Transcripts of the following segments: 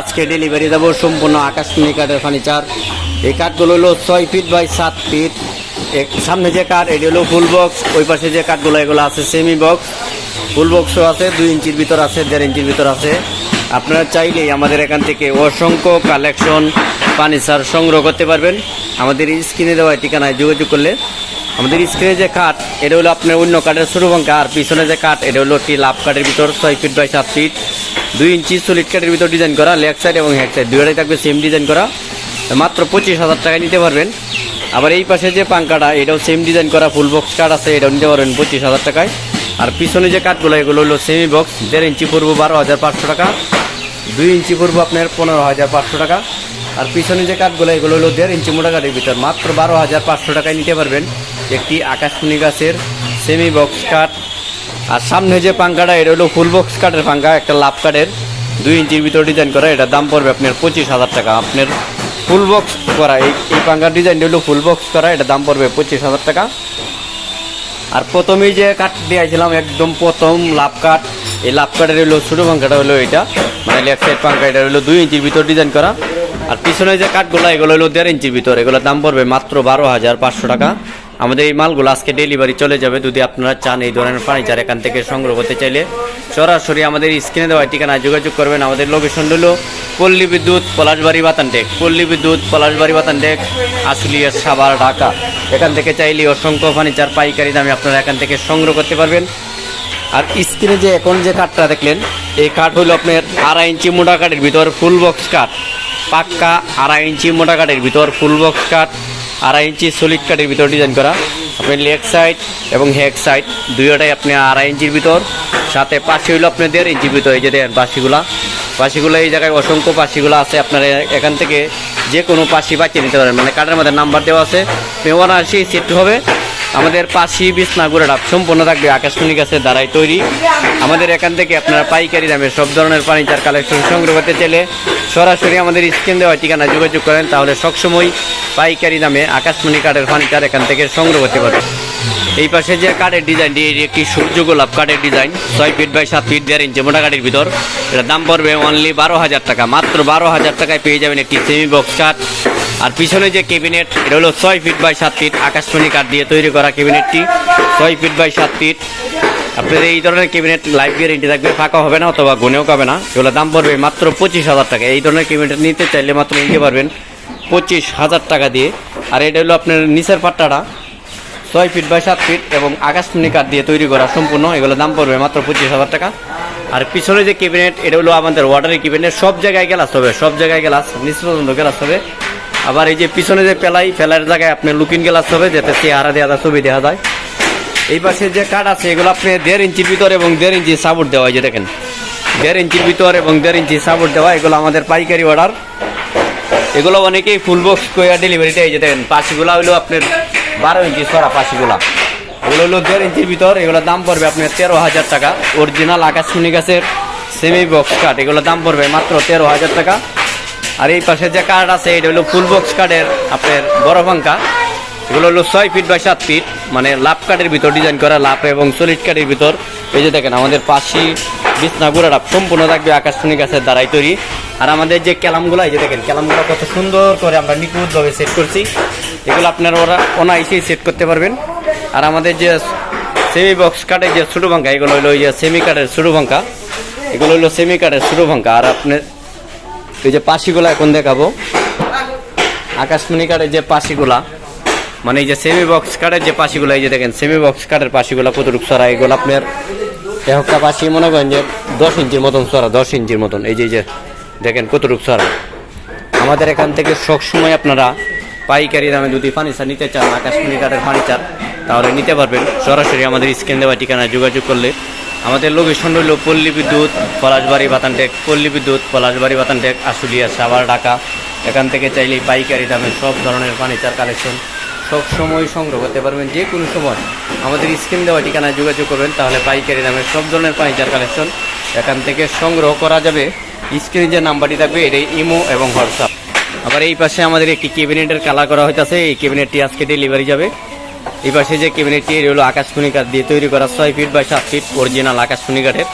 আজকে ডেলিভারি দেবো সম্পূর্ণ আকাশমণি কাঠের ফার্নিচার এই কাঠগুলো হলো ছয় ফিট বাই সাত ফিট সামনে যে কাঠ, এটি হলো ফুল বক্স ওই পাশে যে কাঠগুলো, এগুলো আছে সেমি বক্স ফুল বক্সও আছে, দুই ইঞ্চির ভিতর আছে, দেড় ইঞ্চির ভিতর আছে। আপনারা চাইলেই আমাদের এখান থেকে অসংখ্য কালেকশন ফার্নিচার সংগ্রহ করতে পারবেন। আমাদের স্ক্রিনে দেওয়া ঠিকানায় যোগাযোগ করলে আমাদের স্ক্রিনে যে কাঠ, এটা হলো আপনার অন্য কাঠের বাঙ্কা আর পিছনে যে কাঠ, এটা হলো একটি লাভ কাঠের ভিতর ছয় ফিট বাই সাত ফিট দুই ইঞ্চি সলিড কাঠের ভিতর ডিজাইন করা লেগ সাইড এবং হেড সাইড দুইটাই থাকবে সেম ডিজাইন করা। মাত্র পঁচিশ হাজার টাকায় নিতে পারবেন। আবার এই পাশে যে পাঙ্কাটা, এটাও সেম ডিজাইন করা ফুল বক্স কাঠ আছে, এটাও নিতে পারবেন পঁচিশ হাজার টাকায়। আর পিছনে যে কাঠগুলো, এগুলো হলো সেমি বক্স দেড় ইঞ্চি পড়ব বারো হাজার পাঁচশো টাকা, দুই ইঞ্চি পড়ব আপনার পনেরো হাজার পাঁচশো টাকা। আর পিছনে যে কাঠগুলো, এগুলো হলো দেড় ইঞ্চি মোটা কাঠের ভিতর, মাত্র বারো হাজার পাঁচশো টাকায় নিতে পারবেন। একটি আকাশমণি গাছের সেমি বক্স কাঠ আর সামনে যে পাঙ্কাটা এটা হলো ফুল বক্স কাঠের পাঙ্কা একটা লাভ কাঠের দুই ইঞ্চির ভিতর ডিজাইন করা এটার দাম পড়বে আপনার পঁচিশ হাজার টাকা। আপনার ফুল বক্স করা, এই এই পাঙ্কার ডিজাইনটা হলো ফুল বক্স করা এটার দাম পড়বে পঁচিশ হাজার টাকা। আর প্রথমেই যে কাঠ দিয়েছিলাম, একদম প্রথম লাভ কাঠ এই লাভ কাঠের হলো ছোটো পাঙ্কাটা হলো এটা। মানে লেফট সাইড পাঙ্কা এটা হলো দুই ইঞ্চির ভিতর ডিজাইন করা। আর পিছনে যে কাঠগুলো এগুলো হলো দেড় ইঞ্চির ভিতর, এগুলোর দাম পড়বে মাত্র বারো হাজার পাঁচশো টাকা। আমাদের এই মালগুলো আজকে ডেলিভারি চলে যাবে। যদি আপনারা চান এই ধরনের ফার্নিচার এখান থেকে সংগ্রহ করতে চাইলে সরাসরি আমাদের স্ক্রিনে দেওয়া ঠিকানায় যোগাযোগ করবেন। আমাদের লোকেশন হলো পল্লী বিদ্যুৎ পলাশবাড়ি বাতানটেক। পল্লী বিদ্যুৎ পলাশবাড়ি বাতানটেক, আশুলিয়া সাভার, ঢাকা। এখান থেকে চাইলে অসংখ্য ফার্নিচার পাইকারি দামে আপনারা এখান থেকে সংগ্রহ করতে পারবেন। আর স্ক্রিনে যে এখন যে কাঠটা দেখলেন, এই কাঠ হলো আপনার আড়াই ইঞ্চি মোটা কাঠের ভিতর ফুল বক্স কাঠ পাক্কা আড়াই ইঞ্চি মোটা কাঠের ভিতর ফুল বক্স কাঠ আড়াই ইঞ্চি সলিড কাঠের ভিতর ডিজাইন করা। আপনি লেগ সাইড এবং হেগ সাইড দুইটাই আপনি আড়াই ইঞ্চির ভিতর। সাথে পাশি হইল আপনি দেড় ইঞ্চির ভিতর, এই যে দেন পাশিগুলা পাশিগুলো এই জায়গায় অসংখ্য পাশিগুলো আছে, আপনারা এখান থেকে যে কোনো পাশি বাঁচিয়ে নিতে পারেন। মানে কাঠের মধ্যে নাম্বার দেওয়া আছে। মেওয়ান আসি সেট হবে আমাদের পাশি বিছনাগুড়া ডাব সম্পূর্ণ থাকবে, আকাশমণি গাছের দ্বারাই তৈরি। আমাদের এখান থেকে আপনারা পাইকারি দামে সব ধরনের ফার্নিচার কালেকশন সংগ্রহ করতে চাইলে সরাসরি আমাদের স্ক্রিন দেওয়া ঠিকানা যোগাযোগ করেন, তাহলে সবসময় পাইকারি দামে আকাশমণি কাঠের ফার্নিচার এখান থেকে সংগ্রহ করতে পারবেন। এই পাশে যে কাঠের ডিজাইনটি এটি একটি সূর্য গোলাপ কাঠের ডিজাইন ছয় ফিট বাই সাত ফিট দেড় ইঞ্চি মোটা কাঠের ভিতর, এটার দাম পড়বে অনলি বারো হাজার টাকা, মাত্র বারো হাজার টাকায় পেয়ে যাবেন একটি সেমি বক্স কাঠ আর পিছনে যে কেবিনেট এটা হলো ছয় ফিট বাই সাত ফিট আকাশমণি কাঠ দিয়ে তৈরি করা কেবিনেটটি ছয় ফিট বাই সাত ফিট আপনাদের এই ধরনের ক্যাবিনেট লাইফ গ্যারেন্টি থাকবে, ফাঁকা হবে না অথবা গুনেও পাবে না। এগুলো দাম পড়বে মাত্র পঁচিশ হাজার টাকা। এই ধরনের ক্যাবিনেট নিতে চাইলে মাত্র নিতে পারবেন পঁচিশ হাজার টাকা দিয়ে। আর এটা হলো আপনার নিচের পাট্টাটা। ছয় ফিট বাই সাত ফিট এবং আকাশমণি কাঠ দিয়ে তৈরি করা সম্পূর্ণ এগুলো দাম পড়বে মাত্র পঁচিশ হাজার টাকা। আর পিছনে যে ক্যাবিনেট এটা হলো আমাদের ওয়াটারের ক্যাবিনেট সব জায়গায় গ্লাস হবে, সব জায়গায় গ্লাস নিচ পর্যন্ত গ্লাস হবে। আবার এই যে পিছনে যে পেলাই ফেলার জায়গায় আপনার লুকিং গ্লাস হবে, যাতে চেহারা দেওয়া যায়, ছবি দেওয়া যায়। এই পাশে যে কাঠ আছে, এগুলো আপনি দেড় ইঞ্চির ভিতর এবং দেড় ইঞ্চি সাপোর্ট দেওয়া হয়, যে দেখেন। দেড় ইঞ্চির ভিতর এবং দেড় ইঞ্চি সাপোর্ট দেওয়া এগুলো আমাদের পাইকারি অর্ডার এগুলো অনেকেই ফুল বক্স কইয়া ডেলিভারিটা এই যে দেখেন। পাশিগুলা হইল আপনার বারো ইঞ্চি সরা পাশিগুলা। এগুলো হলো দেড় ইঞ্চির ভিতর, এগুলোর দাম পড়বে আপনার তেরো হাজার টাকা। অরিজিনাল আকাশমণি গাছের সেমি বক্স কাঠ এগুলোর দাম পড়বে মাত্র তেরো হাজার টাকা। আর এই পাশে যে কাঠ আছে, এটা হলো ফুল বক্স কাঠের আপনার বড় পাঙ্কা এগুলো হলো ছয় ফিট বাই সাত ফিট মানে লাভ কাঠের ভিতর ডিজাইন করা, লাভ এবং সলিড কাঠের ভিতর। এই যে দেখেন, আমাদের পাশি বিছনা গুড়াটা সম্পূর্ণ থাকবে আকাশমণি গাছের দ্বারাই তৈরি। আর আমাদের যে ক্যালামগুলো, এই যে দেখেন, ক্যালামগুলো কত সুন্দর করে আমরা নিখুঁতভাবে সেট করছি। এগুলো আপনারা ওরা অনায়াসেই সেট করতে পারবেন। আর আমাদের যে সেমি বক্স কাঠের যে ছোটো ভাঙ্কা এগুলো হলো যে সেমি কাঠের ছোটো ভাঙ্কা এগুলো হলো সেমি কাঠের ছোটো ভাঙ্কা আর আপনার এই যে পাশিগুলো এখন দেখাবো। আকাশমণি কাঠের যে পাশিগুলা মানে এই যে সেমি বক্স কাঠের যে পাশিগুলো, এই যে দেখেন সেমি বক্স কাঠের পাশিগুলো কতটুকু সরা, এগুলো আপনার একটা পাশি মনে করেন যে দশ ইঞ্চির মতন সরা, দশ ইঞ্চির মতন। এই যে যে দেখেন কতটুকু সরা। আমাদের এখান থেকে সবসময় আপনারা পাইকারি দামে যদি ফার্নিচার নিতে চান, আকাশ আকাশমণি কাঠের ফার্নিচার, তাহলে নিতে পারবেন। সরাসরি আমাদের স্ক্রিন দেওয়া ঠিকানায় যোগাযোগ করলে আমাদের লোকেশন হলো পল্লী বিদ্যুৎ, পলাশবাড়ি বাতানটেক পল্লী বিদ্যুৎ, পলাশবাড়ি বাতানটেক আশুলিয়া, সাভার, ঢাকা। এখান থেকে চাইলে পাইকারি দামে সব ধরনের ফার্নিচার কালেকশন সব সময় সংগ্রহ করতে পারবেন। যে কোনো সময় আমাদের স্ক্রিন দেওয়া ঠিকানায় যোগাযোগ করবেন, তাহলে পাইকারি দামে সব ধরনের ফার্নিচার কালেকশন এখান থেকে সংগ্রহ করা যাবে। স্ক্রিনে যে নাম্বারটি থাকবে, এটাই ইমো এবং হোয়াটসঅ্যাপ। আবার এই পাশে আমাদের একটি ক্যাবিনেটের কালার করা হইতাছে, এই ক্যাবিনেটটি আজকে ডেলিভারি যাবে। এই পাশে যে ক্যাবিনেটটি হলো আকাশমণি কাঠ দিয়ে তৈরি করা, ছয় ফিট বাই সাত ফিট অরিজিনাল আকাশমণি কাঠের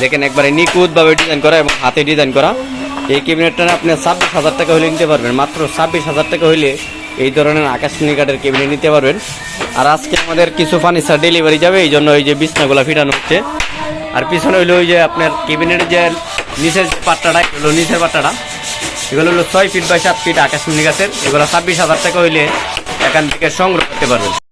দেখেন একবারে নিখুঁতভাবে ডিজাইন করা এবং হাতে ডিজাইন করা। এই ক্যাবিনেটটা আপনি ছাব্বিশ হাজার টাকা হলে নিতে পারবেন, মাত্র ছাব্বিশ হাজার টাকা হইলে এই ধরনের আকাশমণি কাঠের ক্যাবিনেট নিতে পারবেন। আর আজকে আমাদের কিছু ফার্নিচার ডেলিভারি যাবে, এই জন্য ওই যে বিছনাগুলো ফিটানো হচ্ছে। আর পিছনে হইল ওই যে আপনার ক্যাবিনেটের যে নিচের পাট্টাটা হলো নিচের পাট্টাটা। এগুলো হলো ছয় ফিট বাই সাত ফিট আকাশমণি গাছের এগুলো ছাব্বিশ হাজার টাকা হইলে এখান থেকে সংগ্রহ করতে পারবেন।